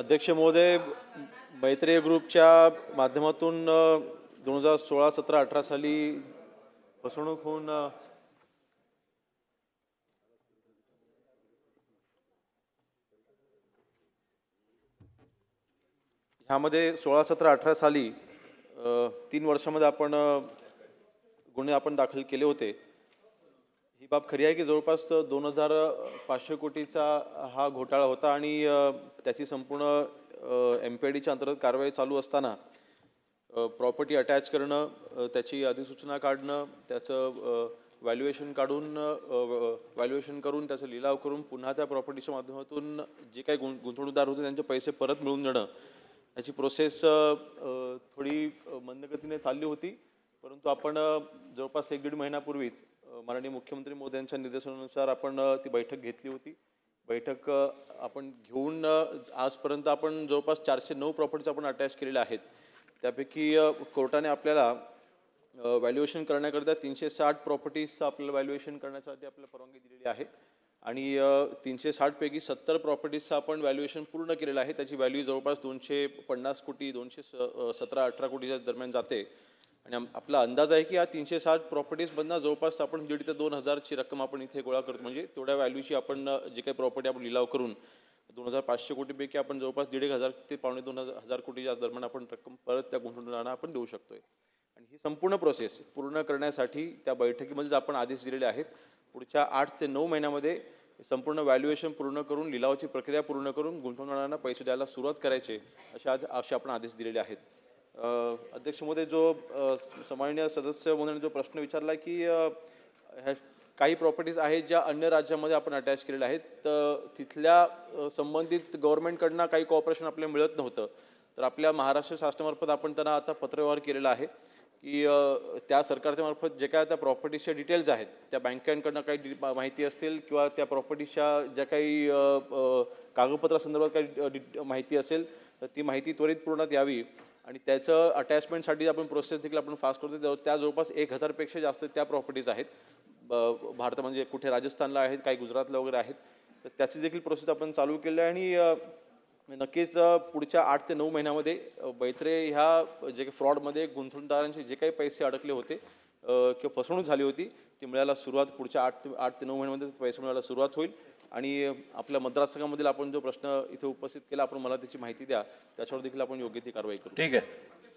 अध्यक्ष महोदय मैत्रेय ग्रुपच्या माध्यमातून दोन हजार सोळा सतरा अठरा साली फसवणूक होऊन ह्यामध्ये सोळा सतरा अठरा साली तीन वर्षामध्ये आपण गुन्हे आपण दाखल केले होते. ही बाब खरी आहे की जवळपास दोन हजार पाचशे कोटीचा हा घोटाळा होता आणि त्याची संपूर्ण एम पी डीच्या अंतर्गत कारवाई चालू असताना प्रॉपर्टी अटॅच करणं त्याची अधिसूचना काढणं त्याचं व्हॅल्युएशन काढून व्हॅल्युएशन करून त्याचा लिलाव करून पुन्हा त्या प्रॉपर्टीच्या माध्यमातून जे काही गुं गुंतवणूकदार होते त्यांचे पैसे परत मिळून देणं याची प्रोसेस थोडी मंदगतीने चालली होती. परंतु आपण जवळपास एक दीड महिन्यापूर्वीच माननीय मुख्यमंत्री मोद्यांच्या निर्देशानुसार आपण ती बैठक घेतली होती. बैठक आपण घेऊन आजपर्यंत आपण जवळपास चारशे नऊ प्रॉपर्टीज आपण अटॅच केलेल्या आहेत. त्यापैकी कोर्टाने आपल्याला व्हॅल्युएशन करण्याकरिता तीनशे साठ प्रॉपर्टीजचं आपल्याला व्हॅल्युएशन करण्यासाठी आपल्याला परवानगी दिलेली आहे. आणि तीनशे साठपैकी सत्तर प्रॉपर्टीजचं आपण व्हॅल्युएशन पूर्ण केलेलं आहे. त्याची व्हॅल्यू जवळपास दोनशे पन्नास कोटी दोनशे स सतरा अठरा कोटीच्या दरम्यान जाते. आणि आपला अंदाज आहे की या तीनशे साठ प्रॉपर्टीजमधनं जवळपास आपण दीड ते दोन हजारची रक्कम आपण इथे गोळा करतो. म्हणजे तेवढ्या व्हॅल्यूची आपण जे काही प्रॉपर्टी आपण लिलाव करून दोन हजार पाचशे कोटीपैकी आपण जवळपास दीड एक हजार ते पावणे दोन हजार हजार कोटीच्या दरम्यान आपण रक्कम परत त्या गुंतवणूकदारांना आपण देऊ शकतोय. आणि ही संपूर्ण प्रोसेस पूर्ण करण्यासाठी त्या बैठकीमध्येच आपण आदेश दिलेले आहेत. पुढच्या आठ ते नऊ महिन्यामध्ये संपूर्ण व्हॅल्युएशन पूर्ण करून लिलावाची प्रक्रिया पूर्ण करून गुंतवणूकदारांना पैसे द्यायला सुरुवात करायचे अशा आद- असे आपण आदेश दिलेले आहेत. अध्यक्ष महोदय जो सामान्य सदस्य म्हणून जो प्रश्न विचारला की ह्या काही प्रॉपर्टीज आहेत ज्या अन्य राज्यामध्ये आपण अटॅच केलेल्या आहेत तर तिथल्या संबंधित गव्हर्नमेंटकडनं काही कॉपरेशन आपल्याला मिळत नव्हतं. तर आपल्या महाराष्ट्र शासनामार्फत आपण त्यांना आता पत्रव्यवहार केलेला आहे की त्या सरकारच्या मार्फत जे काय त्या प्रॉपर्टीजच्या डिटेल्स आहेत त्या बँकांकडनं काही डि- माहिती असतील किंवा त्या प्रॉपर्टीच्या ज्या काही कागदपत्रासंदर्भात काही डि- माहिती असेल तर ती माहिती त्वरित पूर्णात यावी. आणि त्याचं अटॅचमेंटसाठी आपण प्रोसेस देखील आपण फास्ट करतो त्या- त्या जवळपास एक हजारपेक्षा जास्त त्या प्रॉपर्टीज आहेत. भारत म्हणजे कुठे राजस्थानला आहेत काही गुजरातला वगैरे आहेत. तर त्याची देखील प्रोसेस आपण चालू केली आहे. आणि नक्कीच पुढच्या आठ ते नऊ महिन्यामध्ये बैत्रे ह्या जे काही फ्रॉडमध्ये गुंतवणूकदारांचे जे काही पैसे अडकले होते किंवा फसवणूक झाली होती ती मिळायला सुरुवात पुढच्या आठ ते आठ ते नऊ महिन्यामध्ये पैसे मिळायला सुरुवात होईल. आणि आपल्या मतदारसंघामधील आपण जो प्रश्न इथे उपस्थित केला आपण मला त्याची माहिती द्या त्याच्यावर देखील आपण योग्य ती कारवाई करू. ठीक आहे.